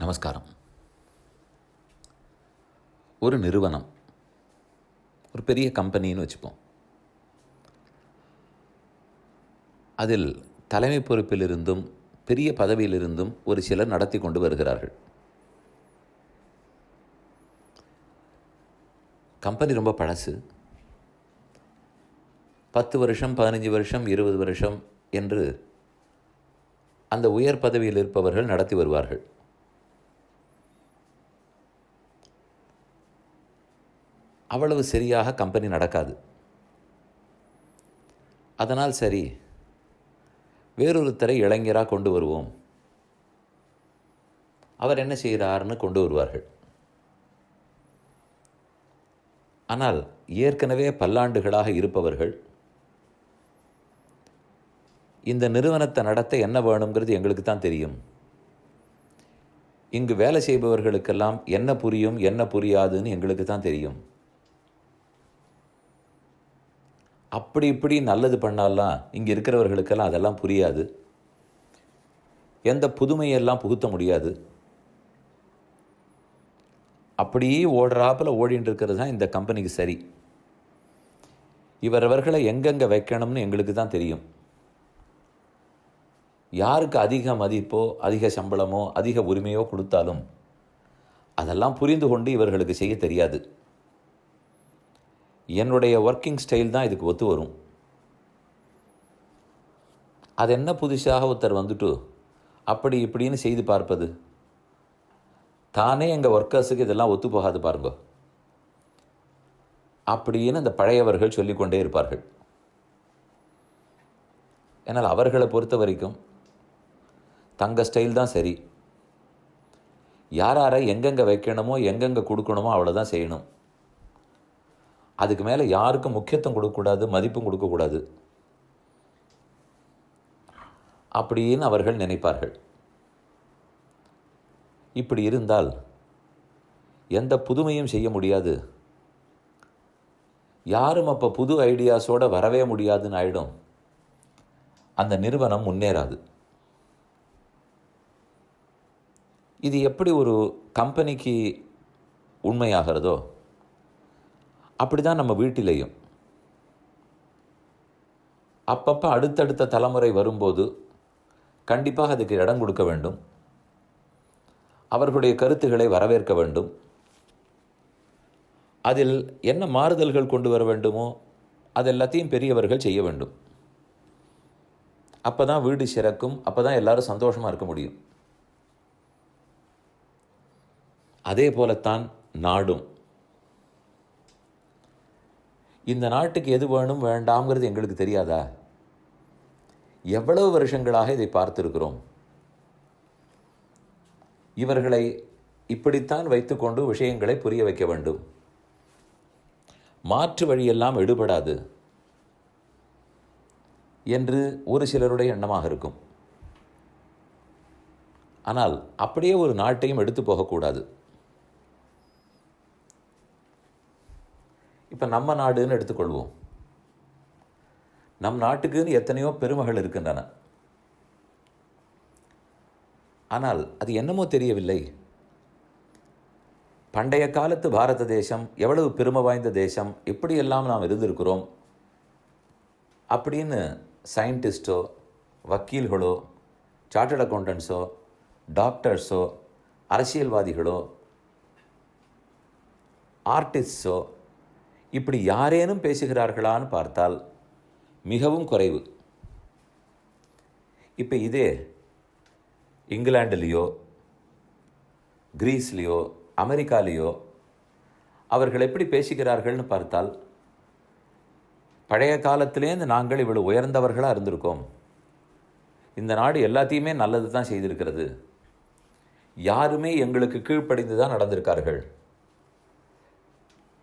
நமஸ்காரம். ஒரு நிறுவனம் ஒரு பெரிய கம்பெனின்னு வச்சுப்போம். அதில் தலைமை பொறுப்பிலிருந்தும் பெரிய பதவியிலிருந்தும் ஒரு சிலர் நடத்தி கொண்டு வருகிறார்கள். கம்பெனி ரொம்ப பழசு. பத்து வருஷம் பதினஞ்சு வருஷம் இருபது வருஷம் என்று அந்த உயர் பதவியில் இருப்பவர்கள் நடத்தி வருவார்கள். அவ்வளவு சரியாக கம்பெனி நடக்காது. அதனால் சரி வேறொருத்தரை இளைஞராக கொண்டு வருவோம். அவர் என்ன செய்கிறார்னு கொண்டு வருவார்கள். ஆனால் ஏற்கனவே பல்லாண்டுகளாக இருப்பவர்கள் இந்த நிறுவனத்தை நடத்த என்ன வேணுங்கிறது எங்களுக்கு தான் தெரியும். இங்கு வேலை செய்பவர்களுக்கெல்லாம் என்ன புரியும் என்ன புரியாதுன்னு எங்களுக்கு தான் தெரியும். அப்படி இப்படி நல்லது பண்ணாலாம் இங்கே இருக்கிறவர்களுக்கெல்லாம் அதெல்லாம் புரியாது. எந்த புதுமையெல்லாம் புகுத்த முடியாது. அப்படியே ஓடுறாப்பில் ஓடின்னு இருக்கிறது தான் இந்த கம்பெனிக்கு சரி. இவரவர்களை எங்கெங்கே வைக்கணும்னு எங்களுக்கு தான் தெரியும். யாருக்கு அதிக மதிப்போ அதிக சம்பளமோ அதிக உரிமையோ கொடுத்தாலும் அதெல்லாம் புரிந்து கொண்டு இவர்களுக்கு செய்ய தெரியாது. என்னுடைய ஒர்க்கிங் ஸ்டைல் தான் இதுக்கு ஒத்து வரும். அது என்ன புதுசாக ஒருத்தர் வந்துட்டு அப்படி இப்படின்னு செய்து பார்ப்பது. தானே எங்கள் ஒர்க்கர்ஸுக்கு இதெல்லாம் ஒத்து போகாது பாருங்க. அப்படின்னு அந்த பழையவர்கள் சொல்லிக்கொண்டே இருப்பார்கள். ஏன்னால் அவர்களை பொறுத்த வரைக்கும் தங்க ஸ்டைல் தான் சரி. யார் யாரை எங்கெங்கே வைக்கணுமோ எங்கெங்கே கொடுக்கணுமோ அவ்வளோதான் செய்யணும். அதுக்கு மேலே யாருக்கும் முக்கியத்துவம் கொடுக்கக்கூடாது மதிப்பும் கொடுக்கக்கூடாது. அப்படின்னு அவர்கள் நினைப்பார்கள். இப்படி இருந்தால் எந்த புதுமையும் செய்ய முடியாது. யாரும் அப்போ புது ஐடியாஸோடு வரவே முடியாதுன்னு ஆயிடும். அந்த நிறுவனம் முன்னேறாது. இது எப்படி ஒரு கம்பெனிக்கு உண்மையாகிறதோ அப்படி தான் நம்ம வீட்டிலையும். அப்பப்போ அடுத்தடுத்த தலைமுறை வரும்போது கண்டிப்பாக அதுக்கு இடம் கொடுக்க வேண்டும். அவர்களுடைய கருத்துக்களை வரவேற்க வேண்டும். அதில் என்ன மாறுதல்கள் கொண்டு வர வேண்டுமோ அது எல்லாத்தையும் பெரியவர்கள் செய்ய வேண்டும். அப்போ தான் வீடு சிறக்கும் அப்போ தான் எல்லாரும் சந்தோஷமாக இருக்க முடியும். அதே போலத்தான் நாடும். இந்த நாட்டுக்கு எது வேணும் வேண்டாம்ங்கிறது எங்களுக்கு தெரியாதா? எவ்வளவு வருஷங்களாக இதை பார்த்திருக்கிறோம்? இவர்களை இப்படித்தான் வைத்துக்கொண்டு விஷயங்களை புரிய வைக்க வேண்டும். மாற்று வழியெல்லாம் எடுபடாது என்று ஒரு சிலருடைய எண்ணமாக இருக்கும். ஆனால் அப்படியே ஒரு நாட்டையும் எடுத்து போகக்கூடாது. இப்போ நம்ம நாடுன்னு எடுத்துக்கொள்வோம். நம் நாட்டுக்குன்னு எத்தனையோ பெருமகள் இருக்கின்றன. ஆனால் அது என்னமோ தெரியவில்லை. பண்டைய காலத்து பாரத தேசம் எவ்வளவு பெருமை வாய்ந்த தேசம் எப்படியெல்லாம் நாம் இருந்திருக்கிறோம் அப்படின்னு சயின்டிஸ்டோ வக்கீல்களோ சார்ட்டர்ட் அக்கௌண்டன்ஸோ டாக்டர்ஸோ அரசியல்வாதிகளோ ஆர்டிஸ்ட்ஸோ இப்படி யாரேனும் பேசுகிறார்களான்னு பார்த்தால் மிகவும் குறைவு. இப்போ இதே இங்கிலாண்டுலேயோ கிரீஸ்லேயோ அமெரிக்காலேயோ அவர்கள் எப்படி பேசுகிறார்கள்னு பார்த்தால் பழைய காலத்திலேருந்து நாங்கள் இவ்வளோ உயர்ந்தவர்களாக இருந்திருக்கோம். இந்த நாடு எல்லாத்தையுமே நல்லது தான் செய்திருக்கிறது. யாருமே எங்களுக்கு கீழ்ப்படிந்து தான் நடந்திருக்கார்கள்.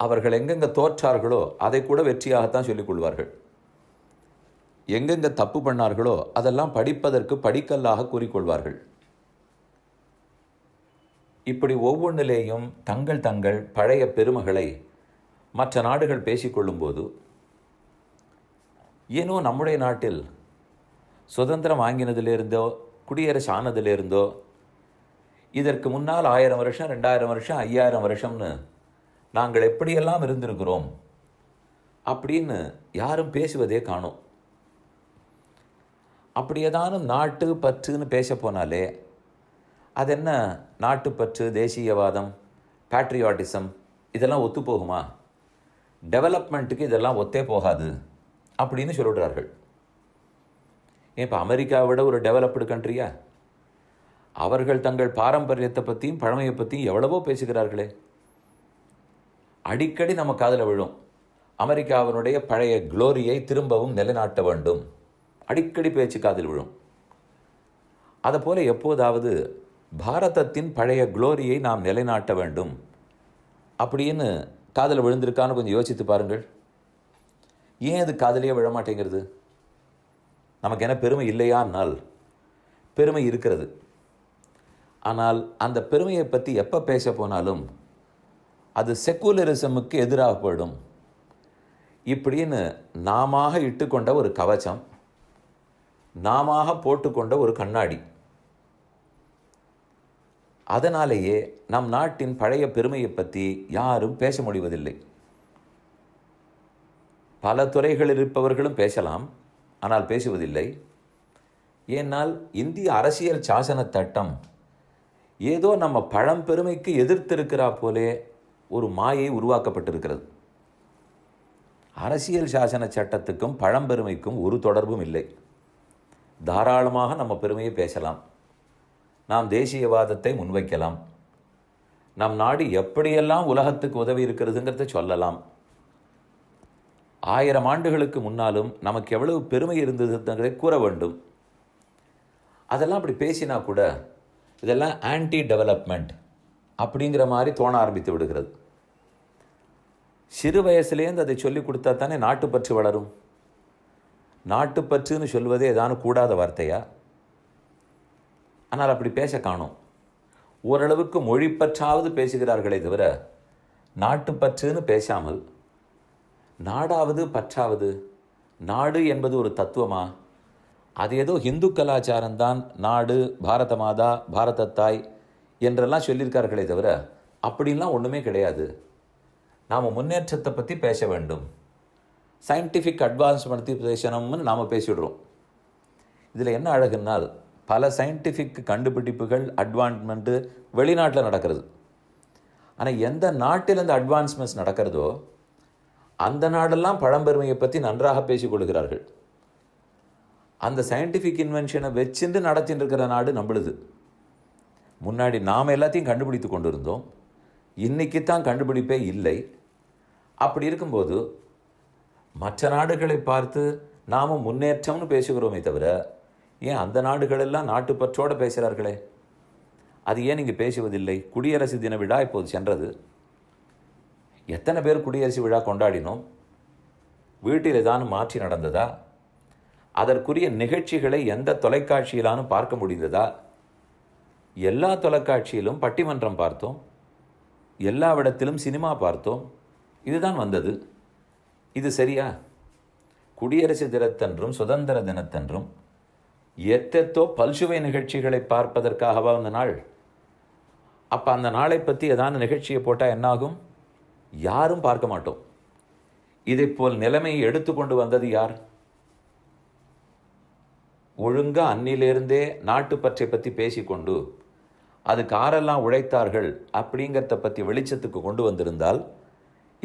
அவர்கள் எங்கெங்கே தோற்றார்களோ அதை கூட வெற்றியாகத்தான் சொல்லிக் கொள்வார்கள். எங்கெங்கே தப்பு பண்ணார்களோ அதெல்லாம் படிப்பதற்கு படிக்கல்லாக கூறிக்கொள்வார்கள் இப்படி ஒவ்வொன்றிலேயும் தங்கள் தங்கள் பழைய பெருமைகளை மற்ற நாடுகள் பேசிக்கொள்ளும்போது ஏனோ நம்முடைய நாட்டில் சுதந்திரம் வாங்கினதிலிருந்தோ குடியரசு ஆனதிலிருந்தோ இதற்கு முன்னால் ஆயிரம் வருஷம் ரெண்டாயிரம் வருஷம் ஐயாயிரம் வருஷம்னு நாங்கள் எப்படியெல்லாம் இருந்திருக்கிறோம் அப்படின்னு யாரும் பேசுவதே காணோம். அப்படி ஏதானும் நாட்டு பற்றுன்னு பேச போனாலே அது என்ன நாட்டுப்பற்று தேசியவாதம் பேட்ரியாட்டிசம் இதெல்லாம் ஒத்து போகுமா? டெவலப்மெண்ட்டுக்கு இதெல்லாம் ஒத்தே போகாது அப்படின்னு சொல்லிடுறார்கள் ஏன் இப்போ அமெரிக்காவை விட ஒரு டெவலப்டு கண்ட்ரியா அவர்கள் தங்கள் பாரம்பரியத்தை பற்றியும் பழமையை பற்றியும் எவ்வளவோ பேசுகிறார்களே. அடிக்கடி நம்ம காதில் விழும். அமெரிக்காவினுடைய பழைய குளோரியை திரும்பவும் நிலைநாட்ட வேண்டும். அடிக்கடி பேச்சு காதில் விழும். அதை எப்போதாவது பாரதத்தின் பழைய குளோரியை நாம் நிலைநாட்ட வேண்டும். அப்படின்னு காதில் விழுந்திருக்கான்னு கொஞ்சம் யோசித்து பாருங்கள். ஏன் அது காதலியே விழ மாட்டேங்கிறது நமக்கு என்ன பெருமை இல்லையானால் பெருமை இருக்கிறது. ஆனால் அந்த பெருமையை பற்றி எப்போ பேச போனாலும் அது செக்குலரிசமுக்கு எதிராக போயிடும். இப்படின்னு நாம இட்டுக்கொண்ட ஒரு கவச்சம் நாம போட்டுக்கொண்ட ஒரு கண்ணாடி. அதனாலேயே நம் நாட்டின் பழைய பெருமையை பற்றி யாரும் பேச முடிவதில்லை. பல துறைகளில் இருப்பவர்களும் பேசலாம் ஆனால் பேசுவதில்லை. ஏனால் இந்திய அரசியல் சாசன சட்டம் ஏதோ நம்ம பழம்பெருமைக்கு எதிர்த்திருக்கிறா போலே ஒரு மாயை உருவாக்கப்பட்டிருக்கிறது. அரசியல் சாசன சட்டத்துக்கும் பழம்பெருமைக்கும் ஒரு தொடர்பும் இல்லை. தாராளமாக நம்ம பெருமையை பேசலாம். நாம் தேசியவாதத்தை முன்வைக்கலாம். நம் நாடு எப்படியெல்லாம் உலகத்துக்கு உதவி இருக்கிறதுங்கிறத சொல்லலாம். ஆயிரம் ஆண்டுகளுக்கு முன்னாலும் நமக்கு எவ்வளவு பெருமை இருந்ததுங்கிறதை கூற வேண்டும். அதெல்லாம் அப்படி பேசினா கூட இதெல்லாம் ஆன்டி டெவலப்மெண்ட் அப்படிங்கிற மாதிரி தோண ஆரம்பித்து விடுகிறது. சிறு வயசுலேருந்து அதை சொல்லி கொடுத்தா தானே நாட்டுப்பற்று வளரும்? நாட்டுப்பற்றுன்னு சொல்வதே ஏதானு கூடாத வார்த்தையா? ஆனால் அப்படி பேச காணும். ஓரளவுக்கு மொழிப்பற்றாவது பேசுகிறார்களே தவிர நாட்டுப்பற்றுன்னு பேசாமல் நாடாவது பற்றாவது நாடு என்பது ஒரு தத்துவமா? அது ஏதோ இந்து கலாச்சாரம்தான் நாடு பாரத மாதா பாரத தாய் என்றெல்லாம் சொல்லியிருக்கார்களே தவிர அப்படின்லாம் ஒன்றுமே கிடையாது. நாம் முன்னேற்றத்தை பற்றி பேச வேண்டும். சயின்டிஃபிக் அட்வான்ஸ்மெண்ட் பேசணும்னு நாம் பேசிவிடுறோம். இதில் என்ன அழகுனால் பல சயின்டிஃபிக் கண்டுபிடிப்புகள் அட்வான்ஸ்மெண்ட்டு வெளிநாட்டில் நடக்கிறது. ஆனால் எந்த நாட்டில் இந்த அட்வான்ஸ்மெண்ட்ஸ் நடக்கிறதோ அந்த நாடெல்லாம் பழம்பெருமையை பற்றி நன்றாக பேசிக்கொள்கிறார்கள் அந்த சயின்டிஃபிக் இன்வென்ஷனை வச்சுட்டு நடத்தின்னு இருக்கிற நாடு நம்மளுது. முன்னாடி நாம் எல்லாத்தையும் கண்டுபிடித்து கொண்டு இருந்தோம் இன்றைக்கி தான் கண்டுபிடிப்பே இல்லை. அப்படி இருக்கும்போது மற்ற நாடுகளை பார்த்து நாம் முன்னேற்றம்னு பேசுகிறோமே தவிர ஏன் அந்த நாடுகளெல்லாம் நாட்டுப்பற்றோடு பேசுகிறார்களே? அது ஏன் இங்கே பேசுவதில்லை? குடியரசு தின விழா இப்போது சென்றது. எத்தனை பேர் குடியரசு விழா கொண்டாடினோம்? வீட்டில் ஏதாவது மாற்றி நடந்ததா? அதற்குரிய நிகழ்ச்சிகளை எந்த தொலைக்காட்சியிலானும் பார்க்க முடிந்ததா? எல்லா தொலைக்காட்சியிலும் பட்டிமன்றம் பார்த்தோம். எல்லா இடத்திலும் சினிமா பார்த்தோம். இதுதான் வந்தது. இது சரியா? குடியரசு தினத்தன்றும் சுதந்திர தினத்தன்றும் எத்தெத்தோ பல்சுவை நிகழ்ச்சிகளை பார்ப்பதற்காகவா அந்த நாள்? அப்போ அந்த நாளை பற்றி ஏதான நிகழ்ச்சியை போட்டால் என்னாகும்? யாரும் பார்க்க மாட்டோம். இதைப்போல் நிலைமையை எடுத்துக்கொண்டு வந்தது யார்? ஒழுங்காக அன்னிலிருந்தே நாட்டுப்பற்றை பற்றி பேசிக்கொண்டு அதுக்கு ஆரெல்லாம் உழைத்தார்கள் அப்படிங்கிறத பற்றி வெளிச்சத்துக்கு கொண்டு வந்திருந்தால்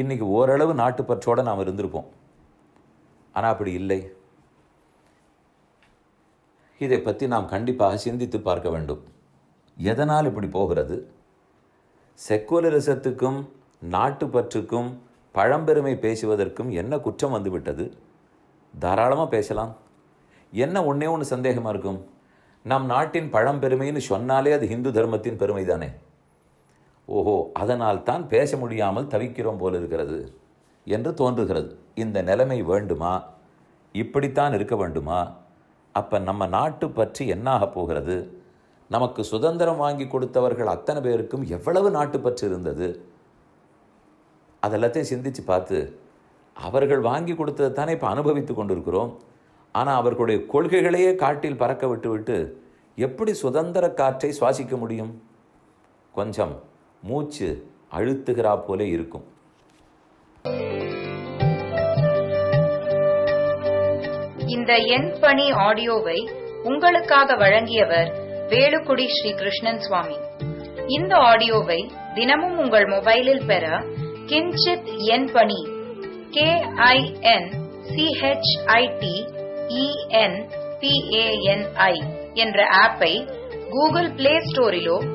இன்றைக்கி ஓரளவு நாட்டுப்பற்றோடு நாம் இருந்திருப்போம். ஆனால் அப்படி இல்லை. இதை பற்றி நாம் கண்டிப்பாக சிந்தித்து பார்க்க வேண்டும். எதனால் இப்படி போகிறது? செக்குலரிசத்துக்கும் நாட்டுப்பற்றுக்கும் பழம்பெருமை பேசுவதற்கும் என்ன குற்றம் வந்துவிட்டது? தாராளமாக பேசலாம். என்ன ஒன்றே ஒன்று சந்தேகமாக இருக்கும்? நம் நாட்டின் பழம்பெருமைன்னு சொன்னாலே அது ஹிந்து தர்மத்தின் பெருமை தானே ஓஹோ அதனால் தான் பேச முடியாமல் தவிக்கிறோம் போல இருக்கிறது என்று தோன்றுகிறது. இந்த நிலைமை வேண்டுமா? இப்படித்தான் இருக்க வேண்டுமா? அப்போ நம்ம நாட்டு பற்றி என்னாக போகிறது? நமக்கு சுதந்திரம் வாங்கி கொடுத்தவர்கள் அத்தனை பேருக்கும் எவ்வளவு நாட்டு பற்று இருந்தது? அதெல்லாத்தையும் சிந்திச்சு பார்த்து அவர்கள் வாங்கி கொடுத்ததை தானே இப்போ அனுபவித்து கொண்டிருக்கிறோம். ஆனால் அவர்களுடைய கொள்கைகளையே காட்டில் பறக்க விட்டுவிட்டு எப்படி சுதந்திர காற்றை சுவாசிக்க முடியும்? கொஞ்சம் மூச்சு அழுத்துகிறா போல இருக்கும். இந்த எண் பணி ஆடியோவை உங்களுக்காக வழங்கியவர் வேலுக்குடி ஸ்ரீ கிருஷ்ணன் சுவாமி. இந்த ஆடியோவை தினமும் உங்கள் மொபைலில் பெற கிஞ்சித் எண் பணி கே ஐ என் சிஹெச்ஐடி இஎன் பிஏஎன்ஐ என்ற ஆப்பை கூகுள் பிளே ஸ்டோரிலோ